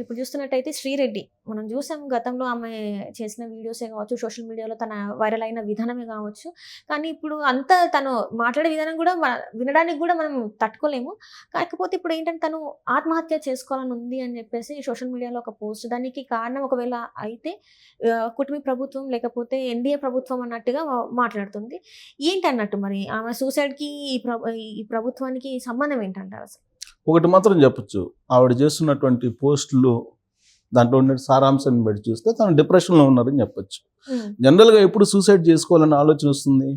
ఇప్పుడు చూస్తున్నట్టయితే శ్రీరెడ్డి. మనం చూసాం గతంలో ఆమె చేసిన వీడియోసే కావచ్చు సోషల్ మీడియాలో తన వైరల్ అయిన విధానమే కావచ్చు. కానీ ఇప్పుడు అంత తను మాట్లాడే విధానం కూడా వినడానికి కూడా మనం తట్టుకోలేము. కాకపోతే ఇప్పుడు ఏంటంటే తను ఆత్మహత్య చేసుకోవాలని ఉంది అని చెప్పేసి సోషల్ మీడియాలో ఒక పోస్ట్. దానికి కారణం ఒకవేళ అయితే కుటుంబ ప్రభుత్వం లేకపోతే ఎన్డీఏ ప్రభుత్వం అన్నట్టుగా మాట్లాడుతుంది. ఏంటి అన్నట్టు మరి? ఆమె సూసైడ్కి ఈ ప్రభుత్వానికి సంబంధం ఏంటంటారు అసలు? ఒకటి మాత్రం చెప్పొచ్చు. ఆవిడ చేస్తున్నటువంటి పోస్టులు దాంట్లో ఉన్న సారాంశాన్ని బట్టి చూస్తే తను డిప్రెషన్లో ఉన్నారని చెప్పొచ్చు. జనరల్గా ఎప్పుడు సూసైడ్ చేసుకోవాలనే ఆలోచన వస్తుంది?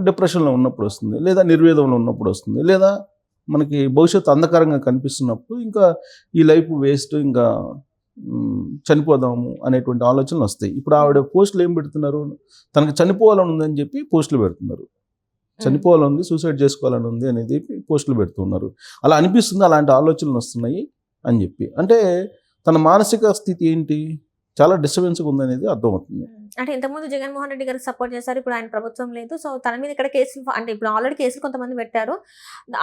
డిప్రెషన్లో ఉన్నప్పుడు వస్తుంది. లేదా నిర్వేదంలో ఉన్నప్పుడు వస్తుంది. లేదా మనకి భవిష్యత్తు అంధకారంగా కనిపిస్తున్నప్పుడు ఇంకా ఈ లైఫ్ వేస్ట్ ఇంకా చనిపోదాము అనేటువంటి ఆలోచనలు వస్తాయి. ఇప్పుడు ఆవిడ పోస్టులు ఏం పెడుతున్నారు? తనకి చనిపోవాలని ఉందని చెప్పి పోస్టులు పెడుతున్నారు. చనిపోవాలని ఉంది సూసైడ్ చేసుకోవాలని ఉంది అనేది పోస్టులు పెడుతున్నారు. అలా అనిపిస్తుంది అలాంటి ఆలోచనలు వస్తున్నాయి అని చెప్పి. అంటే తన మానసిక స్థితి ఏంటి? చాలా డిస్టర్బెన్స్గా ఉందనేది అర్థమవుతుంది. ఉమ్, అంటే ఇంతకుముందు జగన్మోహన్ రెడ్డి గారికి సపోర్ట్ చేశారు ఇప్పుడు ఆయన ప్రభుత్వం లేదు. సో తన మీద ఇక్కడ కేసులు అంటే ఇప్పుడు ఆల్రెడీ కేసులు కొంతమంది పెట్టారు.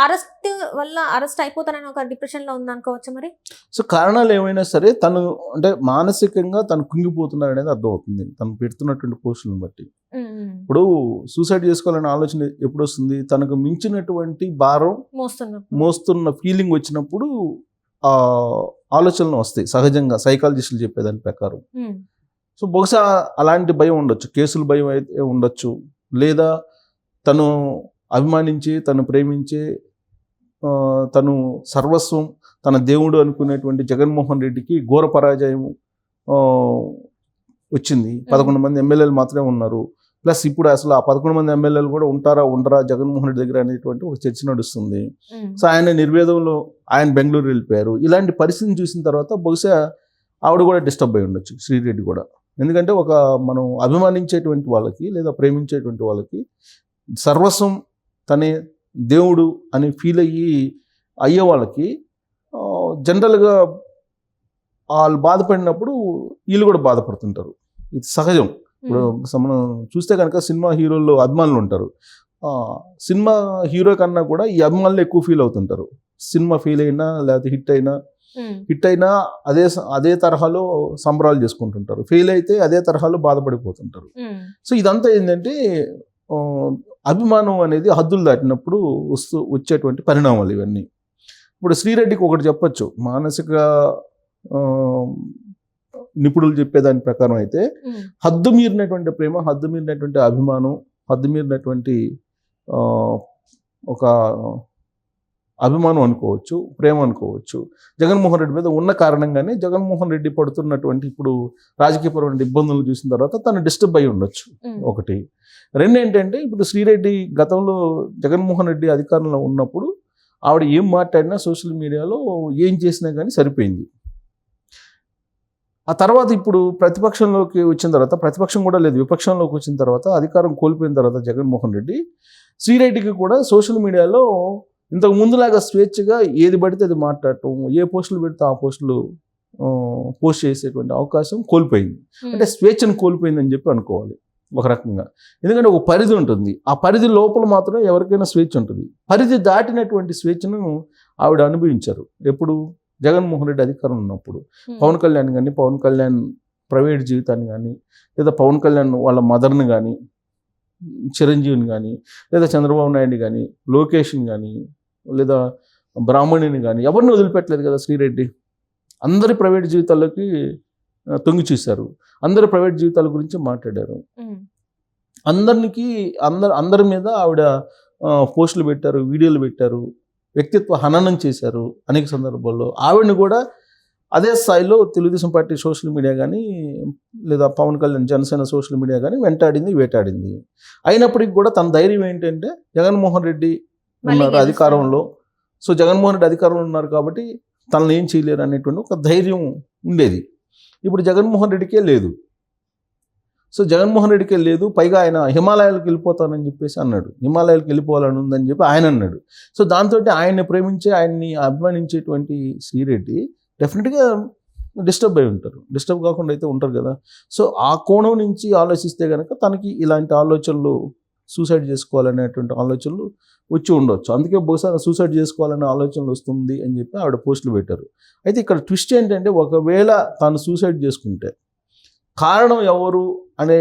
అరెస్ట్ వల్ల అరెస్ట్ అయిపోతానని ఒక డిప్రెషన్లో ఉంది అనుకోవచ్చు మరి? సో కారణాలు ఏమైనా సరే తను అంటే మానసికంగా తను కుంగిపోతున్నాడు అనేది అర్థమవుతుంది. తను పెడుతున్నటువంటి పోస్టులను బట్టి. ఇప్పుడు సూసైడ్ చేసుకోవాలనే ఆలోచన ఎప్పుడు వస్తుంది? తనకు మించినటువంటి భారం మోస్తున్నారు మోస్తున్న ఫీలింగ్ వచ్చినప్పుడు ఆ ఆలోచనలు వస్తాయి. సహజంగా సైకాలజిస్టులు చెప్పేదాని ప్రకారం. సో బహుశా అలాంటి భయం ఉండొచ్చు. కేసుల భయం అయితే ఉండొచ్చు. లేదా తను అభిమానించి తను ప్రేమించే తను సర్వస్వం తన దేవుడు అనుకునేటువంటి జగన్మోహన్ రెడ్డికి ఘోర పరాజయం వచ్చింది. పదకొండు మంది ఎమ్మెల్యేలు మాత్రమే ఉన్నారు. ప్లస్ ఇప్పుడు అసలు ఆ పదకొండు మంది ఎమ్మెల్యేలు కూడా ఉంటారా ఉండరా జగన్మోహన్ రెడ్డి దగ్గర అనేటువంటి ఒక చర్చ నడుస్తుంది. సో ఆయన నిర్వేదంలో ఆయన బెంగళూరు వెళ్ళిపోయారు. ఇలాంటి పరిస్థితిని చూసిన తర్వాత బహుశా ఆవిడ కూడా డిస్టర్బ్ అయి ఉండొచ్చు శ్రీరెడ్డి కూడా. ఎందుకంటే ఒక మనం అభిమానించేటువంటి వాళ్ళకి లేదా ప్రేమించేటువంటి వాళ్ళకి సర్వస్వం తనే దేవుడు అని ఫీల్ అయ్యి అయ్యే వాళ్ళకి జనరల్గా వాళ్ళు బాధపడినప్పుడు వీళ్ళు కూడా బాధపడుతుంటారు. ఇది సహజం. ఇప్పుడు మనం చూస్తే కనుక సినిమా హీరోల్లో అభిమానులు ఉంటారు. సినిమా హీరో కన్నా కూడా ఈ అభిమానులు ఎక్కువ ఫీల్ అవుతుంటారు. సినిమా ఫీల్ అయినా లేకపోతే హిట్ అయినా హిట్ అయినా అదే అదే తరహాలో సంబరాలు చేసుకుంటుంటారు. ఫెయిల్ అయితే అదే తరహాలో బాధపడిపోతుంటారు. సో ఇదంతా ఏంటంటే అభిమానం అనేది హద్దులు దాటినప్పుడు వస్తూ వచ్చేటువంటి పరిణామాలు ఇవన్నీ. ఇప్పుడు శ్రీరెడ్డికి ఒకటి చెప్పొచ్చు. మానసిక నిపుణులు చెప్పేదాని ప్రకారం అయితే హద్దు మీరినటువంటి ప్రేమ హద్దు మీరినటువంటి అభిమానం హద్దు మీరినటువంటి ఒక అభిమానం అనుకోవచ్చు ప్రేమ అనుకోవచ్చు. జగన్మోహన్ రెడ్డి మీద ఉన్న కారణంగానే జగన్మోహన్ రెడ్డి పడుతున్నటువంటి ఇప్పుడు రాజకీయపరమైన ఇబ్బందులు చూసిన తర్వాత తను డిస్టర్బ్ అయి ఉండొచ్చు ఒకటి. రెండు ఏంటంటే ఇప్పుడు శ్రీరెడ్డి గతంలో జగన్మోహన్ రెడ్డి అధికారంలో ఉన్నప్పుడు ఆవిడ ఏం మాట్లాడినా సోషల్ మీడియాలో ఏం చేసినా కానీ సరిపోయింది. ఆ తర్వాత ఇప్పుడు ప్రతిపక్షంలోకి వచ్చిన తర్వాత ప్రతిపక్షం కూడా లేదు విపక్షంలోకి వచ్చిన తర్వాత అధికారం కోల్పోయిన తర్వాత జగన్మోహన్ రెడ్డి శ్రీరెడ్డికి కూడా సోషల్ మీడియాలో ఇంతకు ముందులాగా స్వేచ్ఛగా ఏది పడితే అది మాట్లాడటం ఏ పోస్టులు పెడితే ఆ పోస్టులు పోస్ట్ చేసేటువంటి అవకాశం కోల్పోయింది. అంటే స్వేచ్ఛను కోల్పోయిందని చెప్పి అనుకోవాలి ఒక రకంగా. ఎందుకంటే ఒక పరిధి ఉంటుంది. ఆ పరిధి లోపల మాత్రం ఎవరికైనా స్వేచ్ఛ ఉంటుంది. పరిధి దాటినటువంటి స్వేచ్ఛను ఆవిడ అనుభవించారు. ఎప్పుడు? జగన్మోహన్ రెడ్డి అధికారం ఉన్నప్పుడు పవన్ కళ్యాణ్ కానీ పవన్ కళ్యాణ్ ప్రైవేట్ జీవితాన్ని కానీ లేదా పవన్ కళ్యాణ్ వాళ్ళ మదర్ని కానీ చిరంజీవిని కానీ లేదా చంద్రబాబు నాయుడు కానీ లోకేష్ని కానీ లేదా బ్రాహ్మణిని కానీ ఎవరిని వదిలిపెట్టలేదు కదా శ్రీరెడ్డి? అందరి ప్రైవేట్ జీవితాల్లోకి తొంగి చూశారు. అందరి ప్రైవేట్ జీవితాల గురించి మాట్లాడారు. అందరికి అందరు అందరి మీద ఆవిడ పోస్టులు పెట్టారు వీడియోలు పెట్టారు. వ్యక్తిత్వ హననం చేశారు అనేక సందర్భాల్లో. ఆవిడని కూడా అదే స్థాయిలో తెలుగుదేశం పార్టీ సోషల్ మీడియా కానీ లేదా పవన్ కళ్యాణ్ జనసేన సోషల్ మీడియా కానీ వెంటాడింది వేటాడింది. అయినప్పటికీ కూడా తన ధైర్యం ఏంటంటే జగన్మోహన్ రెడ్డి ఉన్నారు. అధికారంలో. సో జగన్మోహన్ రెడ్డి అధికారంలో ఉన్నారు కాబట్టి తనని ఏం చేయలేరు అనేటువంటి ఒక ధైర్యం ఉండేది. ఇప్పుడు జగన్మోహన్ రెడ్డికే లేదు. సో జగన్మోహన్ రెడ్డికి లేదు పైగా ఆయన హిమాలయాలకు వెళ్ళిపోతానని చెప్పేసి అన్నాడు. హిమాలయాలకు వెళ్ళిపోవాలని ఉందని చెప్పి ఆయన అన్నాడు. సో దాంతో ఆయన్ని ప్రేమించే ఆయన్ని అభిమానించేటువంటి శ్రీరెడ్డి డెఫినెట్గా డిస్టర్బ్ అయి ఉంటారు. డిస్టర్బ్ కాకుండా అయితే ఉంటారు కదా. సో ఆ కోణం నుంచి ఆలోచిస్తే కనుక తనకి ఇలాంటి ఆలోచనలు సూసైడ్ చేసుకోవాలనేటువంటి ఆలోచనలు వచ్చి ఉండొచ్చు. అందుకే బహుశా సూసైడ్ చేసుకోవాలనే ఆలోచనలు వస్తుంది అని చెప్పి ఆవిడ పోస్టులు పెట్టారు. అయితే ఇక్కడ ట్విస్ట్ ఏంటంటే ఒకవేళ తాను సూసైడ్ చేసుకుంటే కారణం ఎవరు? అనే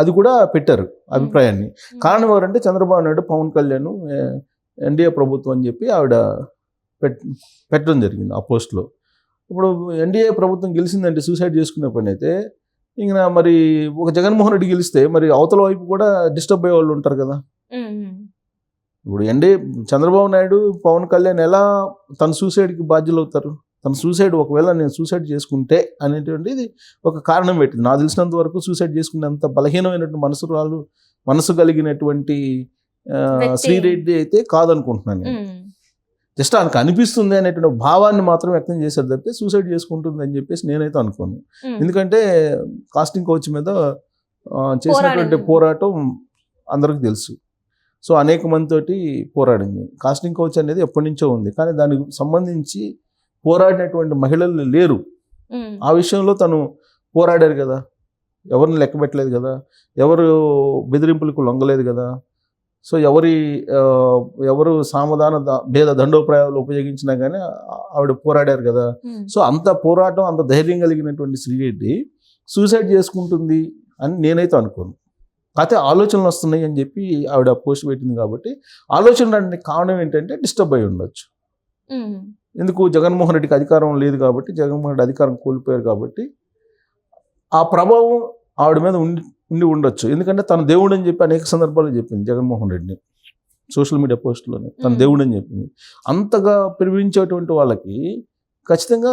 అది కూడా పెట్టారు అభిప్రాయాన్ని. కారణం ఎవరంటే చంద్రబాబు నాయుడు పవన్ కళ్యాణ్ ఎన్డీఏ ప్రభుత్వం అని చెప్పి ఆవిడ పెట్ పెట్టడం జరిగింది ఆ పోస్ట్లో. ఇప్పుడు ఎన్డీఏ ప్రభుత్వం గెలిచిందంటే సూసైడ్ చేసుకునే పని అయితే ఇంకా మరి ఒక జగన్మోహన్ రెడ్డి గెలిస్తే మరి అవతల వైపు కూడా డిస్టర్బ్ అయ్యే వాళ్ళు ఉంటారు కదా. ఇప్పుడు ఎన్డీఏ చంద్రబాబు నాయుడు పవన్ కళ్యాణ్ ఎలా తన సూసైడ్కి బాధ్యులు అవుతారు తన సూసైడ్ ఒకవేళ నేను సూసైడ్ చేసుకుంటే అనేటువంటిది ఒక కారణం పెట్టింది నాకు తెలిసినంత వరకు సూసైడ్ చేసుకునేంత బలహీనమైనటువంటి మనసు రాళ్ళు మనసు కలిగినటువంటి. శ్రీరెడ్డి అయితే కాదనుకుంటున్నాను నేను. జస్ట్ ఆయనకు అనిపిస్తుంది అనేటువంటి భావాన్ని మాత్రం వ్యక్తం చేశారు తప్పితే సూసైడ్ చేసుకుంటుంది అని చెప్పేసి నేనైతే అనుకోను. ఎందుకంటే కాస్టింగ్ కోచ్ మీద చేసినటువంటి. పోరాటం అందరికి తెలుసు సో అనేక మందితోటి పోరాడింది కాస్టింగ్ కోచ్ అనేది ఎప్పటి నుంచో ఉంది కానీ దానికి సంబంధించి పోరాడినటువంటి మహిళలు లేరు. ఆ విషయంలో తను పోరాడారు కదా. ఎవరిని లెక్క పెట్టలేదు కదా. ఎవరు బెదిరింపులకు లొంగలేదు కదా. సో ఎవరి ఎవరు సామధాన భేద దండోప్రాయాలు ఉపయోగించినా కానీ ఆవిడ పోరాడారు కదా. సో అంత పోరాటం అంత ధైర్యం కలిగినటువంటి శ్రీరెడ్డి సూసైడ్ చేసుకుంటుంది అని నేనైతే అనుకోను. కాకపోతే ఆలోచనలు వస్తున్నాయి అని చెప్పి ఆవిడ పోస్ట్ పెట్టింది కాబట్టి ఆలోచన కారణం ఏంటంటే డిస్టర్బ్ అయి ఉండొచ్చు. ఎందుకు జగన్మోహన్ రెడ్డికి అధికారం లేదు కాబట్టి జగన్మోహన్ రెడ్డి అధికారం కోల్పోయారు కాబట్టి ఆ ప్రభావం ఆవిడ మీద ఉండి ఉండి ఉండొచ్చు. ఎందుకంటే తన దేవుడు అని చెప్పి అనేక సందర్భాలు చెప్పింది జగన్మోహన్ రెడ్డిని. సోషల్ మీడియా పోస్టులోనే తన. దేవుడు అని చెప్పింది. అంతగా ప్రేమించేటువంటి వాళ్ళకి ఖచ్చితంగా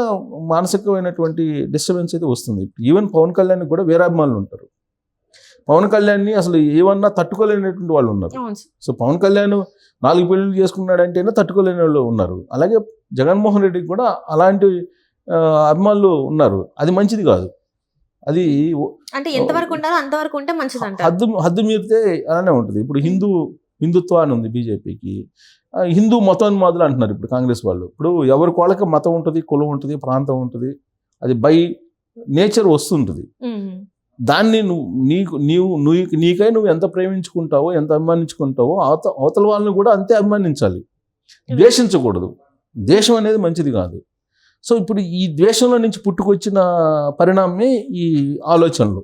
మానసికమైనటువంటి డిస్టర్బెన్స్ అయితే వస్తుంది. ఈవెన్ పవన్ కళ్యాణ్ కూడా వీరాభిమానులు ఉంటారు. పవన్ కళ్యాణ్ని అసలు ఏమన్నా తట్టుకోలేనటువంటి వాళ్ళు ఉన్నారు. సో పవన్ కళ్యాణ్ నాలుగు పెళ్ళిళ్ళు చేసుకున్నాడంటేనే తట్టుకోలేని వాళ్ళు ఉన్నారు. అలాగే జగన్మోహన్ రెడ్డికి కూడా అలాంటి అభిమానులు ఉన్నారు. అది మంచిది కాదు. అది అంటే ఎంతవరకు ఉండాలో అంతవరకు ఉంటే మంచిది హద్దు హద్దు మీరితే అలానే ఉంటుంది. ఇప్పుడు హిందూ హిందుత్వ అని ఉంది బీజేపీకి. హిందూ మతోన్మాదులు అంటున్నారు ఇప్పుడు కాంగ్రెస్ వాళ్ళు. ఇప్పుడు ఎవరికి వాళ్ళకి మతం ఉంటుంది కులం ఉంటుంది ప్రాంతం ఉంటుంది. అది బై నేచర్ వస్తుంటుంది. దాన్ని నువ్వు నీకు నీవు నువ్వు నీకై నువ్వు ఎంత ప్రేమించుకుంటావో ఎంత అభిమానించుకుంటావో అవత అవతల వాళ్ళని కూడా అంతే అభిమానించాలి. ద్వేషించకూడదు. ద్వేషం అనేది మంచిది కాదు. సో ఇప్పుడు ఈ ద్వేషంలో నుంచి పుట్టుకొచ్చిన పరిణామమే ఈ ఆలోచనలు.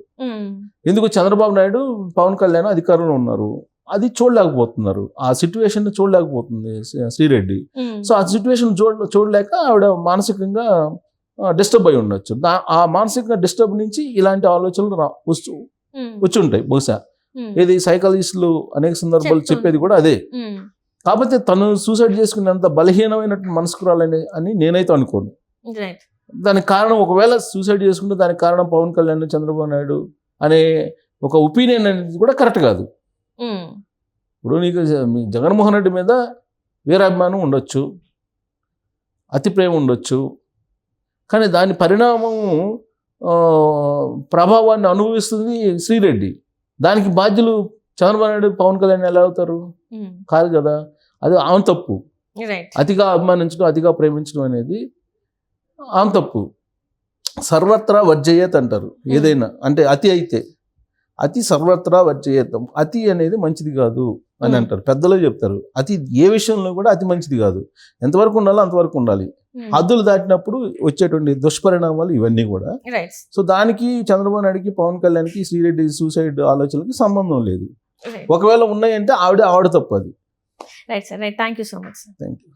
ఎందుకు చంద్రబాబు నాయుడు పవన్ కళ్యాణ్ అధికారంలో ఉన్నారు? అది చూడలేకపోతున్నారు. ఆ సిచ్యువేషన్ చూడలేకపోతుంది శ్రీ- శ్రీరెడ్డి. సో ఆ సిచ్యువేషన్ చూడ చూడలేక ఆవిడ మానసికంగా డిస్టర్బ్ అయి ఉండొచ్చు ఆ మానసిక డిస్టర్బ్ నుంచి ఇలాంటి ఆలోచనలు రా వచ్చు ఉమ్. వచ్చి ఉంటాయి బహుశా. ఏది సైకాలజిస్టులు అనేక సందర్భాలు. చెప్పేది కూడా అదే. కాకపోతే తను సూసైడ్ చేసుకునేంత బలహీనమైనటువంటి మనసుకురాలని అని నేనైతే అనుకోను దానికి కారణం ఒకవేళ సూసైడ్ చేసుకుంటే దానికి కారణం పవన్ కళ్యాణ్ చంద్రబాబు నాయుడు అనే ఒక ఒపీనియన్ అనేది కూడా కరెక్ట్ కాదు. ఇప్పుడు నీకు జగన్మోహన్ రెడ్డి మీద వీరాభిమానం ఉండొచ్చు అతి ప్రేమ ఉండొచ్చు కానీ దాని పరిణామము ప్రభావాన్ని అనుభవిస్తుంది శ్రీరెడ్డి. దానికి బాధ్యులు చంద్రబాబు నాయుడు పవన్ కళ్యాణ్ ఎలా అవుతారు. కాదు కదా. అది ఆమె తప్పు. అతిగా అభిమానించడం అతిగా ప్రేమించడం అనేది ఆమె తప్పు. సర్వత్రా వర్జయ్యత్ అంటారు. ఏదైనా అంటే అతి అయితే. అతి సర్వత్రా వర్జయ్యతం అతి అనేది మంచిది కాదు. అని. అంటారు. పెద్దలు చెప్తారు. అతి ఏ విషయంలో కూడా అతి మంచిది కాదు. ఎంతవరకు ఉండాలో అంతవరకు ఉండాలి. హద్దులు దాటినప్పుడు వచ్చేటువంటి దుష్పరిణామాలు ఇవన్నీ కూడా. సో దానికి చంద్రబాబు నాయుడుకి పవన్ కళ్యాణ్కి శ్రీరెడ్డి సూసైడ్ ఆలోచనలకి సంబంధం లేదు. ఒకవేళ ఉన్నాయంటే ఆవిడ ఆవిడ తప్పు అది. Right sir right thank you so much sir thank you